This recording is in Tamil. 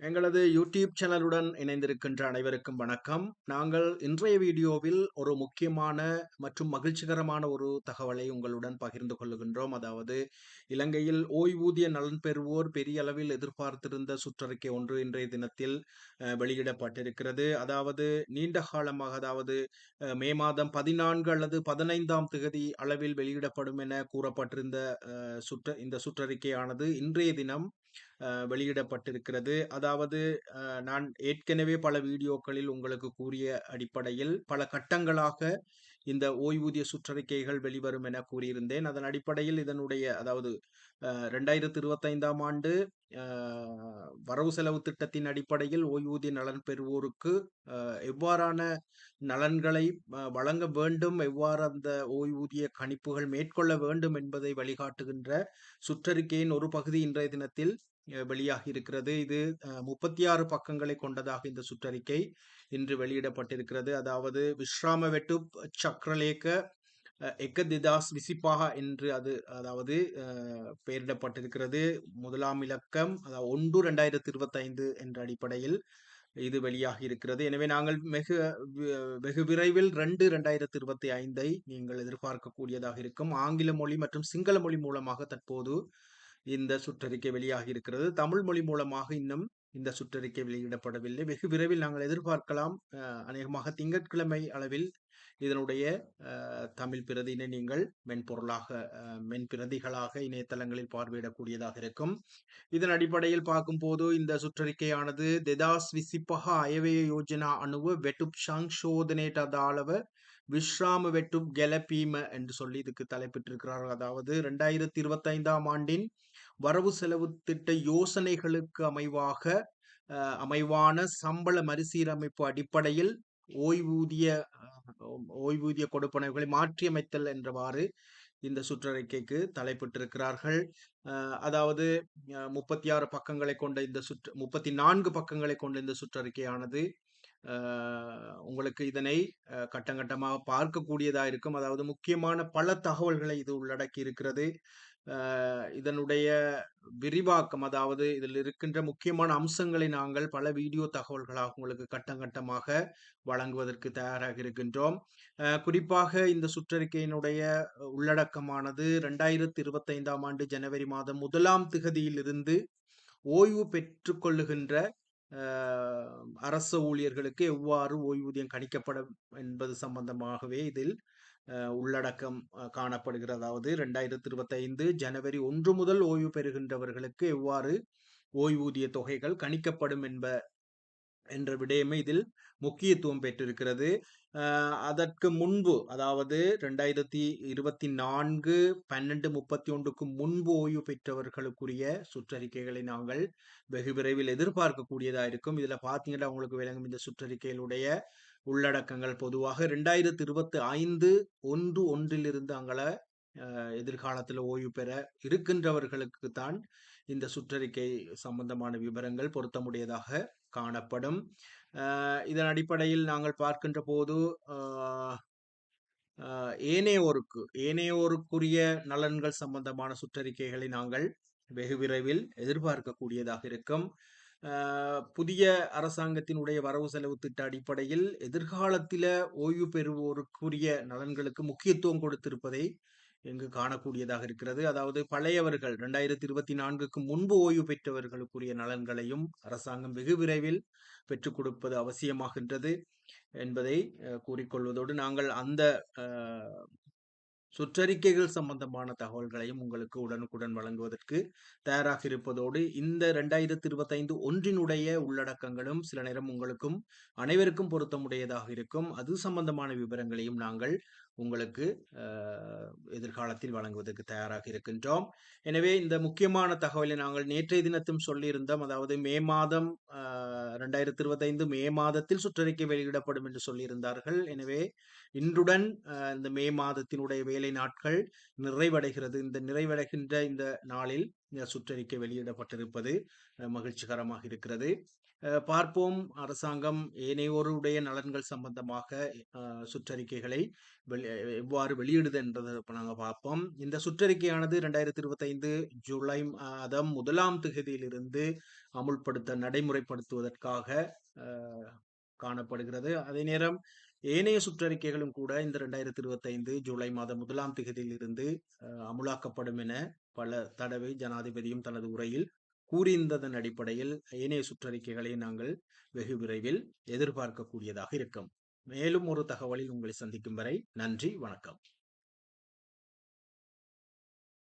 எங்களது யூடியூப் சேனலுடன் இணைந்திருக்கின்ற அனைவருக்கும் வணக்கம். நாங்கள் இன்றைய வீடியோவில் ஒரு முக்கியமான மற்றும் மகிழ்ச்சிகரமான ஒரு தகவலை உங்களுடன் பகிர்ந்து கொள்ளுகின்றோம். அதாவது இலங்கையில் ஓய்வூதிய நலன் பெறுவோர் பெரிய அளவில் எதிர்பார்த்திருந்த சுற்றறிக்கை ஒன்று இன்றைய தினத்தில் வெளியிடப்பட்டிருக்கிறது. அதாவது நீண்ட காலமாக அதாவது மே மாதம் பதினான்கு அல்லது பதினைந்தாம் தேதி அளவில் வெளியிடப்படும் என கூறப்பட்டிருந்த சுற்ற இந்த சுற்றறிக்கையானது இன்றைய தினம் வெளியிடப்பட்டிருக்கிறது. அதாவது அஹ், நான் ஏற்கனவே பல வீடியோக்களில் உங்களுக்கு கூறிய அடிப்படையில் பல கட்டங்களாக இந்த ஓய்வூதிய சுற்றறிக்கைகள் வெளிவரும் என கூறியிருந்தேன். அதன் அடிப்படையில் இதனுடைய அதாவது ரெண்டாயிரத்தி இருபத்தைந்தாம் ஆண்டு வரவு செலவு திட்டத்தின் அடிப்படையில் ஓய்வூதிய நலன் பெறுவோருக்கு எவ்வாறான நலன்களை வழங்க வேண்டும் எவ்வாறு அந்த ஓய்வூதிய கணிப்புகள் மேற்கொள்ள வேண்டும் என்பதை வழிகாட்டுகின்ற சுற்றறிக்கையின் ஒரு பகுதி இன்றைய தினத்தில் வெளியாகி இருக்கிறது. இது முப்பத்தி ஆறு பக்கங்களை கொண்டதாக இந்த சுற்றறிக்கை இன்று வெளியிடப்பட்டிருக்கிறது. அதாவது விஸ்ராம வெட்டு சக்ரலேக்க எக்கதிதாஸ் விசிப்பாக என்று அது அதாவது பெயரிடப்பட்டிருக்கிறது. முதலாம் இலக்கம் அதாவது ஒன்று ரெண்டாயிரத்தி இருபத்தைந்து என்ற அடிப்படையில் இது வெளியாகி இருக்கிறது. எனவே நாங்கள் வெகு வெகு விரைவில் ரெண்டு ரெண்டாயிரத்தி இருபத்தி ஐந்தை நீங்கள் எதிர்பார்க்கக்கூடியதாக இருக்கும். ஆங்கில மொழி மற்றும் சிங்கள மொழி மூலமாக தற்போது இந்த சுற்றறிக்கை வெளியாகி இருக்கிறது தமிழ் மொழி மூலமாக இன்னும் இந்த சுற்றறிக்கை வெளியிடப்படவில்லை. வெகு விரைவில் நாங்கள் எதிர்பார்க்கலாம். அஹ், அநேகமாக திங்கட்கிழமை அளவில் இதனுடைய அஹ், தமிழ் பிரதியினை நீங்கள் மென்பொருளாக அஹ், மென்பிரதிகளாக இணையதளங்களில் பார்வையிடக்கூடியதாக இருக்கும். இதன் அடிப்படையில் பார்க்கும்போது இந்த சுற்றறிக்கையானது தெதாஸ் விசிப்பக அயவய யோஜனா அணுவ வெட்டுப் சங்ஷோதனேட் சோதனேட்டதாளவ விஸ்ராம வெட்டும் கெலபீம என்று சொல்லி இதுக்கு தலைப்பிட்டிருக்கிறார்கள். அதாவது ரெண்டாயிரத்தி இருபத்தைந்தாம் ஆண்டின் வரவு செலவு திட்ட யோசனைகளுக்கு அமைவாக அமைவான சம்பள மறுசீரமைப்பு அடிப்படையில் ஓய்வூதிய ஓய்வூதிய கொடுப்பனவுகளை மாற்றியமைத்தல் என்றவாறு இந்த சுற்றறிக்கைக்கு தலைப்பிட்டிருக்கிறார்கள். அதாவது முப்பத்தி ஆறு பக்கங்களை கொண்ட இந்த சுற்று முப்பத்தி நான்கு பக்கங்களை கொண்ட இந்த சுற்றறிக்கையானது உங்களுக்கு இதனை கட்டங்கட்டமாக பார்க்கக்கூடியதாக இருக்கும். அதாவது முக்கியமான பல தகவல்களை இது உள்ளடக்கி இருக்கிறது. இதனுடைய விரிவாக்கம் அதாவது இதில் இருக்கின்ற முக்கியமான அம்சங்களை நாங்கள் பல வீடியோ தகவல்களாக உங்களுக்கு கட்டங்கட்டமாக வழங்குவதற்கு தயாராக இருக்கின்றோம். குறிப்பாக இந்த சுற்றறிக்கையினுடைய உள்ளடக்கமானது ரெண்டாயிரத்தி இருபத்தைந்தாம் ஆண்டு ஜனவரி மாதம் முதலாம் திகதியிலிருந்து ஓய்வு பெற்றுக்கொள்ளுகின்ற அரச ஊழியர்களுக்கு எவ்வாறு ஓய்வூதியம் கணிக்கப்படும் என்பது சம்பந்தமாகவே இதில் உள்ளடக்கம் காணப்படுகிறது. அதாவது ரெண்டாயிரத்தி இருபத்தைந்து ஜனவரி ஒன்று முதல் ஓய்வு பெறுகின்றவர்களுக்கு எவ்வாறு ஓய்வூதிய தொகைகள் கணிக்கப்படும் என்ப என்ற விடயமே இதில் முக்கியத்துவம் பெற்றிருக்கிறது. அதற்கு முன்பு அதாவது ரெண்டாயிரத்தி இருபத்தி நான்கு பன்னெண்டு முப்பத்தி ஒன்றுக்கு முன்பு ஓய்வு பெற்றவர்களுக்குரிய சுற்றறிக்கைகளை நாங்கள் வெகு விரைவில் எதிர்பார்க்கக்கூடியதாக இருக்கும். இதில் பார்த்தீங்கன்னா உங்களுக்கு விளங்கும் இந்த சுற்றறிக்கைகளுடைய உள்ளடக்கங்கள் பொதுவாக ரெண்டாயிரத்தி இருபத்தி ஐந்து ஒன்று ஒன்றிலிருந்து அங்கள எதிர்காலத்தில் ஓய்வு பெற இருக்கின்றவர்களுக்கு தான் இந்த சுற்றறிக்கை சம்பந்தமான விவரங்கள் பொருத்தமுடையதாக காணப்படும். இதன் அடிப்படையில் நாங்கள் பார்க்கின்ற போது ஏனையோருக்கு ஏனையோருக்குரிய நலன்கள் சம்பந்தமான சுற்றறிக்கைகளை நாங்கள் வெகு விரைவில் எதிர்பார்க்கக்கூடியதாக இருக்கும். புதிய அரசாங்கத்தினுடைய வரவு செலவு திட்ட அடிப்படையில் எதிர்காலத்தில் ஓய்வு பெறுவோருக்குரிய நலன்களுக்கு முக்கியத்துவம் கொடுத்திருப்பதை இங்கு காணக்கூடியதாக இருக்கிறது. அதாவது பழையவர்கள் இரண்டாயிரத்தி இருபத்தி நான்குக்கு முன்பு ஓய்வு பெற்றவர்களுக்குரிய நலன்களையும் அரசாங்கம் வெகு விரைவில் பெற்றுக் கொடுப்பது அவசியமாகின்றது என்பதை கூறிக்கொள்வதோடு நாங்கள் அந்த சுற்றறிக்கைகள் சம்பந்தமான தகவல்களையும் உங்களுக்கு உடனுக்குடன் வழங்குவதற்கு தயாராக இருப்பதோடு இந்த ரெண்டாயிரத்தி இருபத்தைந்து ஒன்றினுடைய உள்ளடக்கங்களும் சில நேரம் உங்களுக்கும் அனைவருக்கும் பொருத்தமுடையதாக இருக்கும். அது சம்பந்தமான விவரங்களையும் நாங்கள் உங்களுக்கு எதிர்காலத்தில் வழங்குவதற்கு தயாராக இருக்கின்றோம். எனவே இந்த முக்கியமான தகவலை நாங்கள் நேற்றைய தினத்தும் சொல்லியிருந்தோம். அதாவது மே மாதம் ரெண்டாயிரத்தி இருபத்தைந்து மே மாதத்தில் சுற்றறிக்கை வெளியிடப்படும் என்று சொல்லியிருந்தார்கள். எனவே இன்றுடன் இந்த மே மாதத்தினுடைய வேலை நாட்கள் நிறைவடைகிறது. இந்த நிறைவடைகின்ற இந்த நாளில் சுற்றறிக்கை வெளியிடப்பட்டிருப்பது மகிழ்ச்சிகரமாக இருக்கிறது. பார்ப்போம். அரசாங்கம் ஏனையோருடைய நலன்கள் சம்பந்தமாக சுற்றறிக்கைகளை எவ்வாறு வெளியிடுது என்றதை நாங்கள் பார்ப்போம். இந்த சுற்றறிக்கையானது ரெண்டாயிரத்தி இருபத்தைந்து ஜூலை மாதம் முதலாம் திகதியிலிருந்து அமுல்படுத்த நடைமுறைப்படுத்துவதற்காக காணப்படுகிறது. அதே நேரம் ஏனைய சுற்றறிக்கைகளும் கூட இந்த ரெண்டாயிரத்தி இருபத்தைந்து ஜூலை மாதம் முதலாம் திகதியிலிருந்து அமுலாக்கப்படும் என பல தடவை ஜனாதிபதியும் தனது உரையில் கூறியிருந்ததன் அடிப்படையில் ஏனைய சுற்றறிக்கைகளை நாங்கள் வெகு விரைவில் எதிர்பார்க்கக்கூடியதாக இருக்கும். மேலும் ஒரு தகவலில் உங்களை சந்திக்கும் வரை நன்றி வணக்கம்.